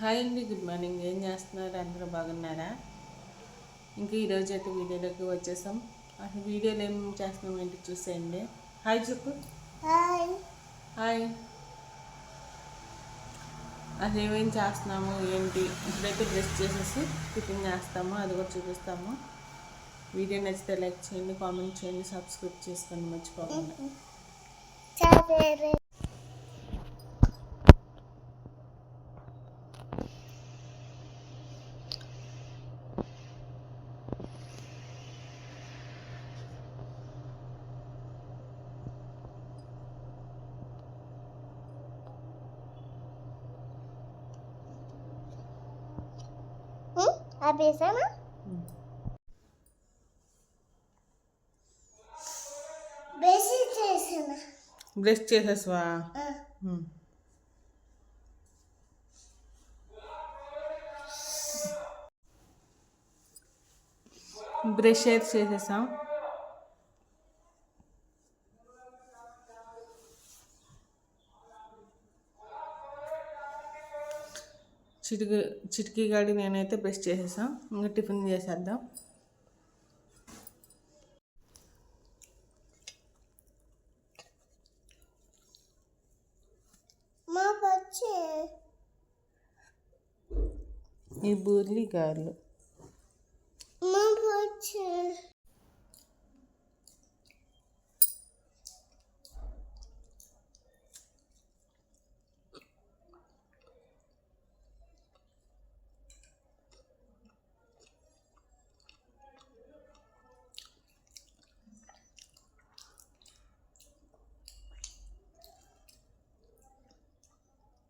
Hi అండి good morning. ఏం చేస్తున్నారు? అందరూ బాగున్నారా? ఇంకా ఈరోజు అయితే వీడియోలోకి వచ్చేసాం. అసలు వీడియోలో ఏం చేస్తున్నాం ఏంటి చూసేయండి. హాయ్ చెప్పు. హాయ్. హాయ్. అసలు ఏమేం చేస్తున్నాము? ఏంటి? ఇప్పుడైతే బ్రష్ చేసేసి టిఫిన్ చేస్తాము అది కూడా చూపిస్తాము. వీడియో నచ్చితే లైక్ చేయండి కామెంట్ చేయండి సబ్స్క్రైబ్ చేసుకోండి మర్చిపోకుండా. అభ్యాసమా బేసి చేసిన బ్రష్ చేసేసవా. బ్రష్ అయితే చేసేసాం. చిటికి చిటికీ గాడి నేనైతే బ్రష్ చేసేసాం. ఇంకా టిఫిన్ చేసేద్దాం. ఈ బూర్లీ గారెలు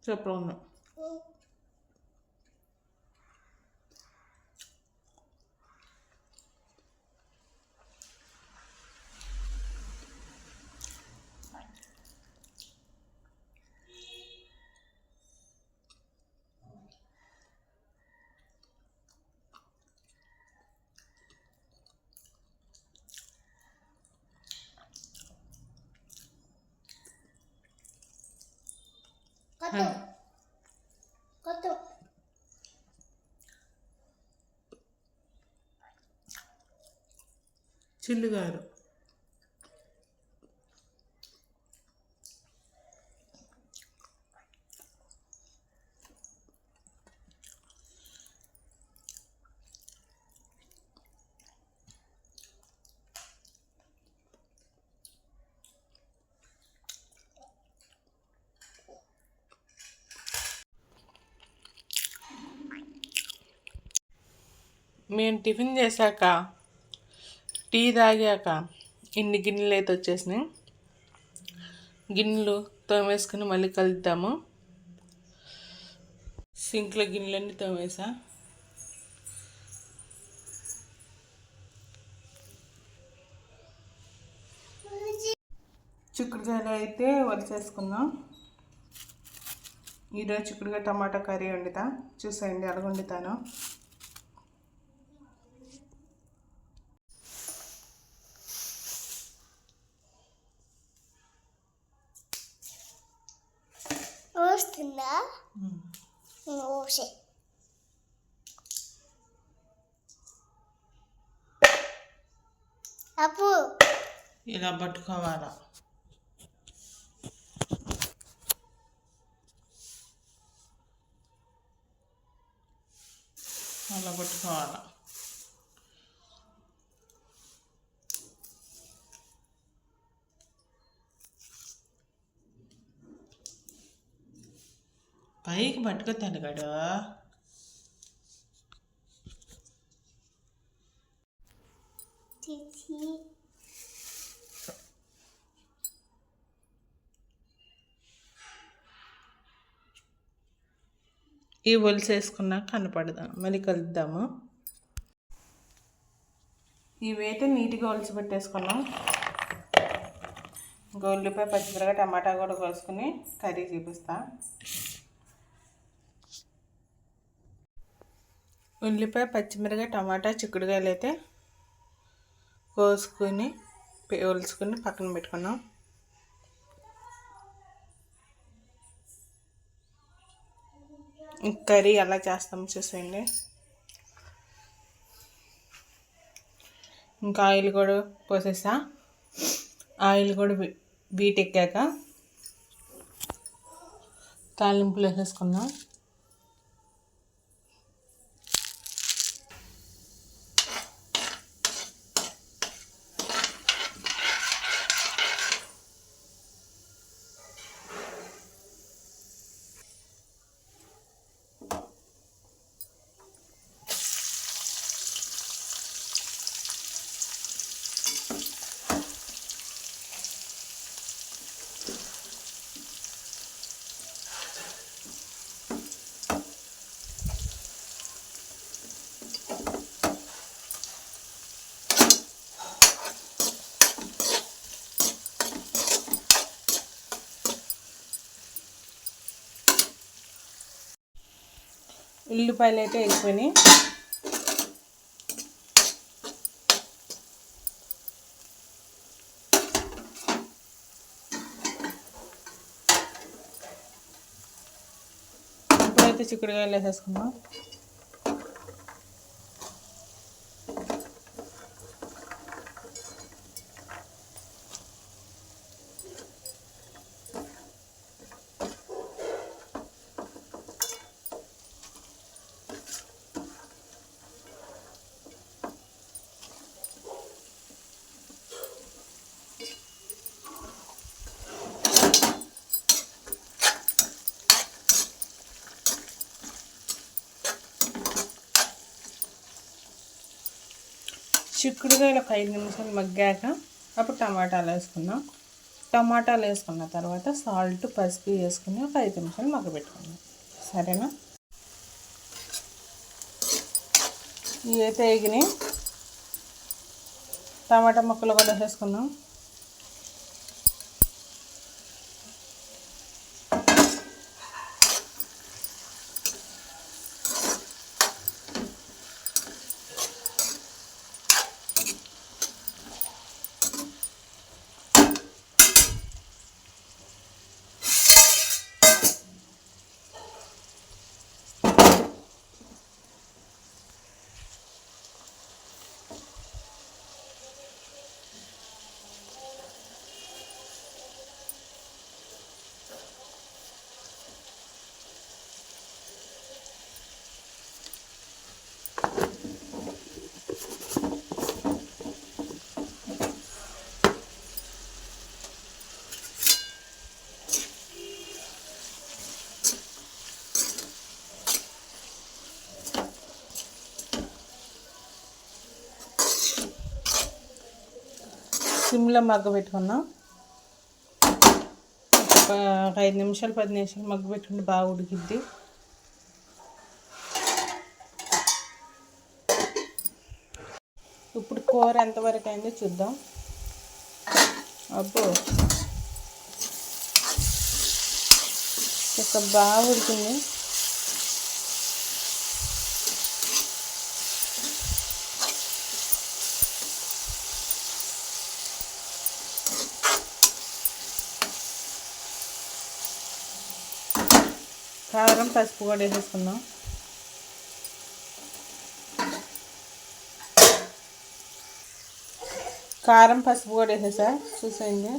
చెప్పు కొత్త కొత్త చిల్లుగారు మేము టిఫిన్ చేశాక టీ తాగాక ఇన్ని గిన్నెలు అయితే వచ్చేసినాయి. గిన్నెలు తోమేసుకుని మళ్ళీ కలుద్దాము. సింక్లో గిన్నెలన్నీ తోమేసా. చిక్కుడుకాయలు అయితే వలిచేసుకుందాం ఈరోజు చిక్కుడుగా టమాటా కర్రీ వండుతా. చూసేయండి అలాగ వండుతాను వస్తుందా ఓసే అప్పు. ఇలా పట్టుకోవాలా? అలా పట్టుకోవాలా? పైకి పట్టుకొస్తాను గడు. ఈ ఒలిసి వేసుకున్నాక కనపడదాం? మళ్ళీ కలుద్దాము? ఇవైతే నీట్గా ఒలిసి పెట్టేసుకున్నాం. ఇంకా ఉల్లిపాయ పచ్చిమిరపకాయ టమాటా కూడా కోసుకుని కర్రీ చూపిస్తా. ఉల్లిపాయ పచ్చిమిరపకాయ టమాటా చిక్కుడుకాయలు అయితే కోసుకుని ఒలుచుకుని పక్కన పెట్టుకున్నాం. కర్రీ ఎలా చేస్తాం చూసేయండి. ఇంకా ఆయిల్ కూడా పోసేసా. ఆయిల్ కూడా వీ- ఎక్కాక తాలింపులు వేసేసుకున్నాం ఉల్లిపాయలు అయితే అయిపోయినాయి ఇప్పుడైతే చిక్కుడుకాయలు వేసేసుకుందాం. చిక్కుడుకాయలు ఒక ఐదు నిమిషాలు మగ్గాక అప్పుడు టమాటాలు వేసుకున్నాం టమాటాలు వేసుకున్న తర్వాత సాల్ట్ పసుపు వేసుకుని ఒక ఐదు నిమిషాలు మగ్గబెట్టుకుందాం. సరేనా? ఇవి అయితే ఎగినాయి టమాటా ముక్కలు కూడా వేసుకున్నాం సిమ్లో మగ్గ పెట్టుకున్నాం ఒక ఐదు నిమిషాలు పది నిమిషాలు మగ్గ పెట్టుకుంటే బాగా ఉడికిద్ది. ఇప్పుడు కూర ఎంతవరకు అయిందో చూద్దాం. అబ్బో. ఇక బాగా ఉడికింది. కారం పసుపు కూడా వేసేసుకుందాం. కారం పసుపు కూడా వేసేసా? చూసేయండి.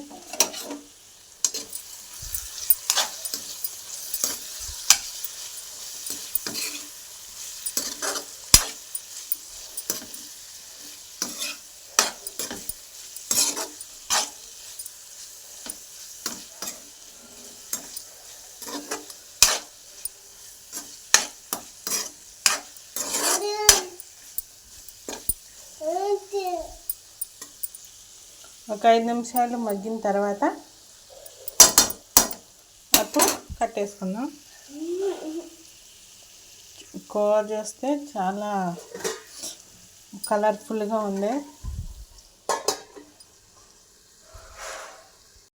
ఒక ఐదు నిమిషాలు మగ్గిన తర్వాత అప్పుడు కట్టేసుకుందాం. కూర చూస్తే చాలా కలర్ఫుల్గా ఉంది